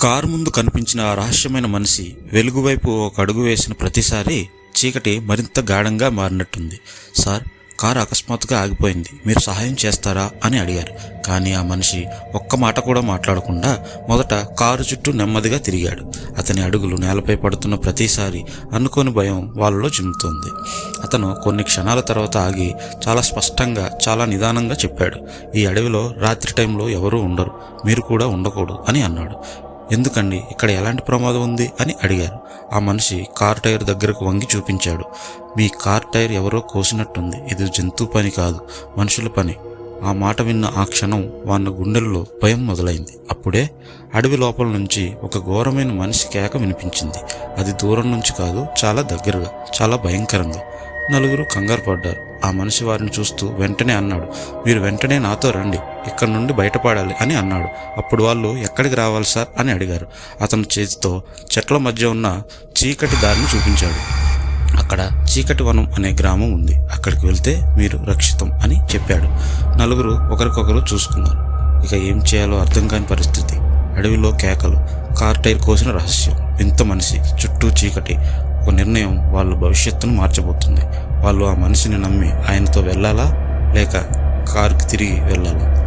Car ముందు కనిపించిన ఆ రహస్యమైన మనిషి వెలుగువైపు ఒక అడుగు వేసిన ప్రతిసారి చీకటి మరింత గాఢంగా మారినట్టుంది. సార్ కారు అకస్మాత్తుగా ఆగిపోయింది. మీరు సహాయం చేస్తారా? అని అడిగారు. కానీ ఆ మనిషి ఒక్క మాట కూడా మాట్లాడకుండా మొదట కారు చుట్టూ నెమ్మదిగా తిరిగాడు. అతని అడుగులు నేలపై పడుతున్న ప్రతిసారి అనుకోని భయం వాళ్ళలో చిమ్ముతోంది. అతను కొన్ని క్షణాల తర్వాత ఆగి చాలా స్పష్టంగా చాలా నిదానంగా చెప్పాడు. ఈ అడవిలో రాత్రి టైంలో ఎవరూ ఉండరు. మీరు కూడా ఉండకూడదు అని అన్నాడు. ఎందుకండి ఇక్కడ ఎలాంటి ప్రమాదం ఉంది అని అడిగారు. ఆ మనిషి కార్ టైర్ దగ్గరకు వంగి చూపించాడు. మీ కార్ టైర్ ఎవరో కోసినట్టుంది. ఇది జంతు పని కాదు మనుషుల పని. ఆ మాట విన్న ఆ క్షణం వాళ్ళ గుండెల్లో భయం మొదలైంది. అప్పుడే అడవి లోపల నుంచి ఒక ఘోరమైన మనిషి కేక వినిపించింది. అది దూరం నుంచి కాదు చాలా దగ్గరగా చాలా భయంకరంగా. నలుగురు కంగారు పడ్డారు. ఆ మనిషి వారిని చూస్తూ వెంటనే అన్నాడు మీరు వెంటనే నాతో రండి ఇక్కడ నుండి బయటపడాలి అని అన్నాడు. అప్పుడు వాళ్ళు ఎక్కడికి రావాలి సార్? అని అడిగారు. అతను చేతితో చెట్ల మధ్య ఉన్న చీకటి దారిని చూపించాడు. అక్కడ చీకటి వనం అనే గ్రామం ఉంది. అక్కడికి వెళ్తే మీరు రక్షితం అని చెప్పాడు. నలుగురు ఒకరికొకరు చూసుకున్నారు. ఇక ఏం చేయాలో అర్థం కాని పరిస్థితి. అడవిలో కేకలు కార్ టైర్ కోసిన రహస్యం. ఇంత మనిషి చుట్టూ చీకటి. ఒక నిర్ణయం వాళ్ళ భవిష్యత్తును మార్చబోతుంది. వాళ్ళు ఆ మనిషిని నమ్మి ఆయనతో వెళ్ళాలా? లేక కారుకి తిరిగి వెళ్ళాలా?